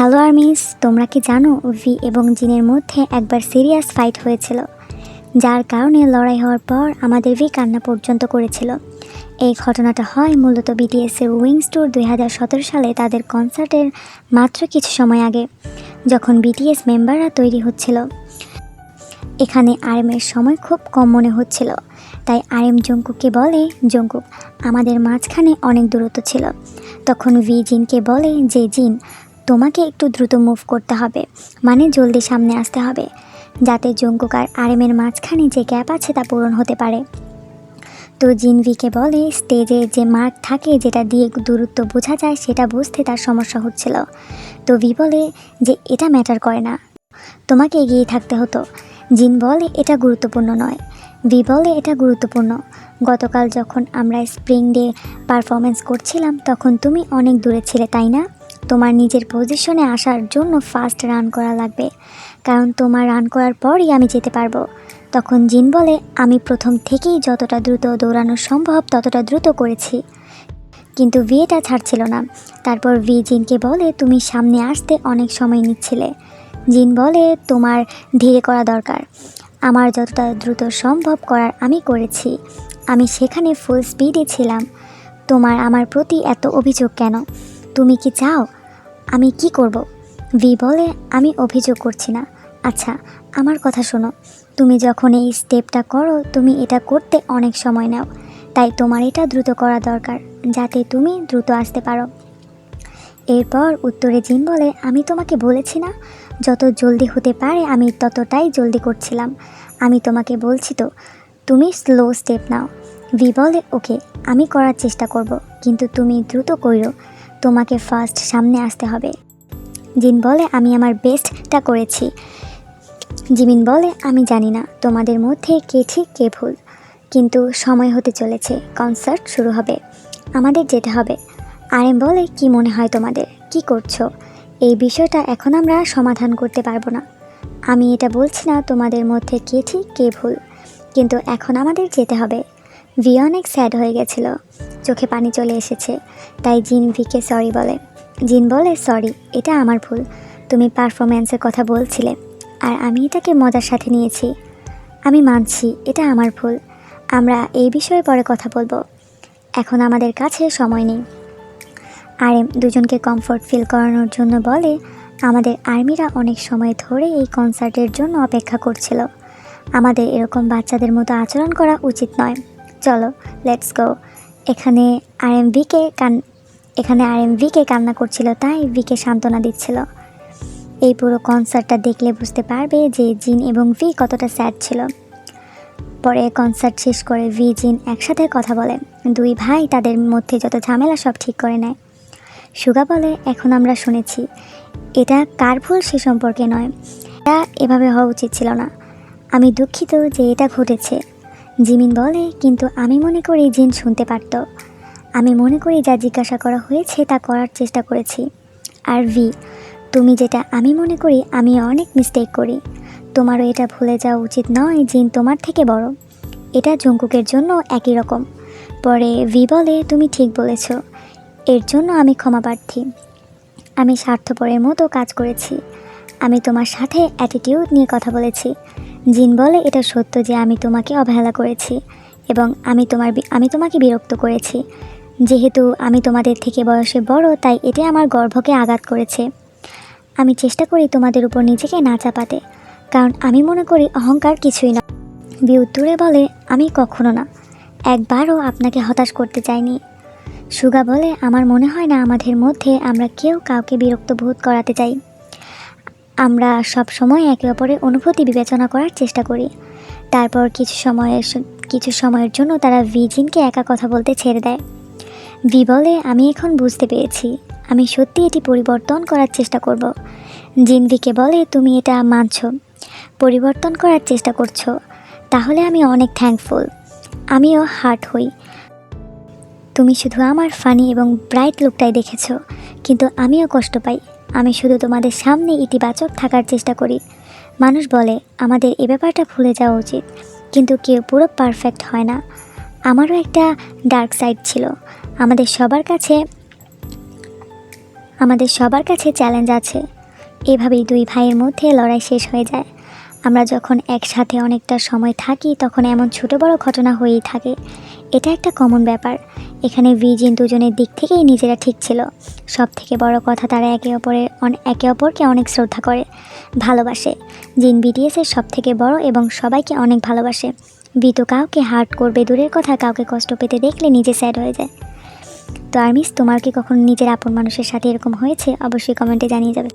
Hello armies, তোমরা কি জানো ভি এবং জিনের মধ্যে একবার সিরিয়াস ফাইট হয়েছিল? যার কারণে লড়াই হওয়ার পর আমাদের ভি কান্না পর্যন্ত করেছিল। এই ঘটনাটা হয় মূলত বিটিএসের উইংস ট্যুর দুই হাজার সতেরো সালে তাদের কনসার্টের মাত্র কিছু সময় আগে, যখন বিটিএস মেম্বাররা তৈরি হচ্ছিল। এখানে আরএমের সময় খুব কম মনে হচ্ছিল। তাই আরএম জঙ্কুকে বলে, জঙ্কুক, আমাদের মাঝখানে অনেক দূরত্ব ছিল। তখন ভি জিনকে বলে যে, জিন তোমাকে একটু দ্রুত মুভ করতে হবে। মানে জলদি সামনে আসতে হবে। যাতে জঙ্কুক আর আরএমের মাঝখানে যে গ্যাপ আছে তা পূরণ হতে পারে। তো জিন ভিকে বলে স্টেজে যে মার্ক থাকে যেটা দিয়ে দূরত্ব বোঝা যায় সেটা বুঝতে তার সমস্যা হচ্ছিল। তো ভি বলে, যে এটা ম্যাটার করে না। তোমাকে এগিয়ে থাকতে হতো। জিন বলে, এটা গুরুত্বপূর্ণ নয়। ভি বলে, এটা গুরুত্বপূর্ণ। গতকাল যখন আমরা স্প্রিং ডে পারফরমেন্স করছিলাম, তখন তুমি অনেক দূরে ছিলে, তাই না? তোমার নিজের পজিশনে আসার জন্য ফাস্ট রান করা লাগবে। কারণ তোমার রান করার পরই আমি যেতে পারব। তখন জিন বলে, আমি প্রথম থেকেই যতটা দ্রুত দৌড়ানো সম্ভব, ততটা দ্রুত করেছি। কিন্তু ভি এটা ছাড়ছিল না। তারপর ভি জিনকে বলে, তুমি সামনে আসতে অনেক সময় নিচ্ছিলে। জিন বলে, তোমার ধীরে করা দরকার। আমার যতটা দ্রুত সম্ভব করার আমি করেছি। আমি সেখানে ফুল স্পিডে ছিলাম। তোমার আমার প্রতি এত অভিযোগ কেন? তুমি কি চাও আমি কি করব? ভি বলে, আমি অভিযোগ করছি না। আচ্ছা আমার কথা শোনো। তুমি যখন এই স্টেপটা করো, তুমি এটা করতে অনেক সময় নাও। তাই তোমার এটা দ্রুত করা দরকার, যাতে তুমি দ্রুত আসতে পারো। এরপর উত্তরে জিন বলে, আমি তোমাকে বলেছি না? যত জলদি হতে পারে, আমি ততটাই জলদি করছিলাম। আমি তোমাকে বলছি তো, তুমি স্লো স্টেপ নাও। ভি বলে, ওকে, আমি করার চেষ্টা করব, কিন্তু তুমি দ্রুত করো তোমাকে ফার্স্ট সামনে আসতে হবে। জিন বলে, আমি আমার বেস্টটা করেছি। জিমিন বলে, আমি জানি না, তোমাদের মধ্যে কে ঠিক, কে ভুল, কিন্তু সময় হতে চলেছে কনসার্ট শুরু হবে, আমাদের যেতে হবে। আরএম বলে, কি মনে হয় তোমাদের, কি করছ? এই বিষয়টা এখন আমরা সমাধান করতে পারব না। আমি এটা বলছি না তোমাদের মধ্যে কে ঠিক, কে ভুল, কিন্তু এখন আমাদের যেতে হবে। ভি অনেক স্যাড হয়ে গেছিল। চোখে পানি চলে এসেছে। তাই জিন ভিকে সরি বলে। জিন বলে, সরি, এটা আমার ভুল। তুমি পারফরম্যান্সের কথা বলছিলে। আর আমি এটাকে মজার সাথে নিয়েছি। আমি মানছি, এটা আমার ভুল। আমরা এই বিষয়ে পরে কথা বলব। এখন আমাদের কাছে সময় নেই। আর এম দুজনকে কমফোর্ট ফিল করানোর জন্য বলে, আমাদের আর্মিরা অনেক সময় ধরে এই কনসার্টের জন্য অপেক্ষা করছিল। আমাদের এরকম বাচ্চাদের মতো আচরণ করা উচিত নয়। চলো লেটস গো এখানে আর এম ভিকে কান, এখানে আর এম ভিকে কান্না করছিল, তাই ভিকে সান্ত্বনা দিচ্ছিল। এই পুরো কনসার্টটা দেখলে বুঝতে পারবে যে জিন এবং ভি কতটা স্যাড ছিল। পরে কনসার্ট শেষ করে ভি জিন একসাথে কথা বলে। দুই ভাই তাদের মধ্যে যত ঝামেলা সব ঠিক করে নেয়। সুগা বলে, এখন আমরা শুনেছি, এটা কার ভুল সে সম্পর্কে নয়। এটা এভাবে হওয়া উচিত ছিল না। আমি দুঃখিত যে এটা ঘটেছে। জিমিন বলে, কিন্তু আমি মনে করি জিন শুনতে পারত। আমি মনে করি যা জিজ্ঞাসা করা হয়েছে তা করার চেষ্টা করেছি। আর ভি, তুমি যেটা আমি মনে করি, আমি অনেক মিস্টেক করি। তোমারও এটা ভুলে যাওয়া উচিত নয়, জিন তোমার থেকে বড়। এটা জঙ্কুকের জন্য একই রকম। পরে ভি বলে, তুমি ঠিক বলেছ। এর জন্য আমি ক্ষমা প্রার্থী। আমি স্বার্থপরের মতো কাজ করেছি। আমি তোমার সাথে অ্যাটিটিউড নিয়ে কথা বলেছি। জিন বলে, এটা সত্য যে আমি তোমাকে অবহেলা করেছি এবং আমি তোমার আমি তোমাকে বিরক্ত করেছি। যেহেতু আমি তোমাদের থেকে বয়সে বড়, তাই এটি আমার গর্ভকে আঘাত করেছে। আমি চেষ্টা করি তোমাদের উপর নিজেকে না চাপাতে, কারণ আমি মনে করি অহংকার কিছুই না বি উত্তরে বলে, আমি কখনো না। একবারও আপনাকে হতাশ করতে চাইনি। সুগা বলে, আমার মনে হয় না আমাদের মধ্যে আমরা কেউ কাউকে বিরক্ত বোধ করাতে চাই। আমরা সব সময় একে অপরের অনুভূতি বিবেচনা করার চেষ্টা করি। তারপর কিছু সময়ের কিছু সময়ের জন্য তারা ভিজিনকে একা কথা বলতে ছেড়ে দেয়। ভি বলে, আমি এখন বুঝতে পেরেছি। আমি সত্যি এটি পরিবর্তন করার চেষ্টা করব। জিন ভিকে বলে, তুমি এটা মানছ। পরিবর্তন করার চেষ্টা করছ। তাহলে আমি অনেক থ্যাঙ্কফুল আমিও হার্ট হই। তুমি শুধু আমার ফানি এবং ব্রাইট লুকটাই দেখেছ, কিন্তু আমিও কষ্ট পাই। আমি শুধু তোমাদের সামনে ইতিবাচক থাকার চেষ্টা করি। মানুষ বলে, আমাদের এ ব্যাপারটা ভুলে যাওয়া উচিত। কিন্তু কেউ পুরো পারফেক্ট হয় না। আমারও একটা ডার্ক সাইড ছিল। আমাদের সবার কাছে, আমাদের সবার কাছে চ্যালেঞ্জ আছে। এভাবেই দুই ভাইয়ের মধ্যে লড়াই শেষ হয়ে যায়। আমরা যখন একসাথে অনেকটা সময় থাকি, তখন এমন ছোট বড় ঘটনা হয়েই থাকে। এটা একটা কমন ব্যাপার। এখানে ভিজিন দুজনের দিক থেকেই নিজেরা ঠিক ছিল। সব থেকে বড় কথা তারা একে অপরের একে অপরকে অনেক শ্রদ্ধা করে, ভালোবাসে। জিন বিটিএসের সব থেকে বড় এবং সবাইকে অনেক ভালোবাসে। বি তো কাউকে হার্ট করবে দূরের কথা, কাউকে কষ্ট পেতে দেখলে নিজে স্যাড হয়ে যায়। তো আর্মিস, তোমার কি কখনো নিজের আপন মানুষের সাথে এরকম হয়েছে? অবশ্যই কমেন্টে জানিয়ে যাবে।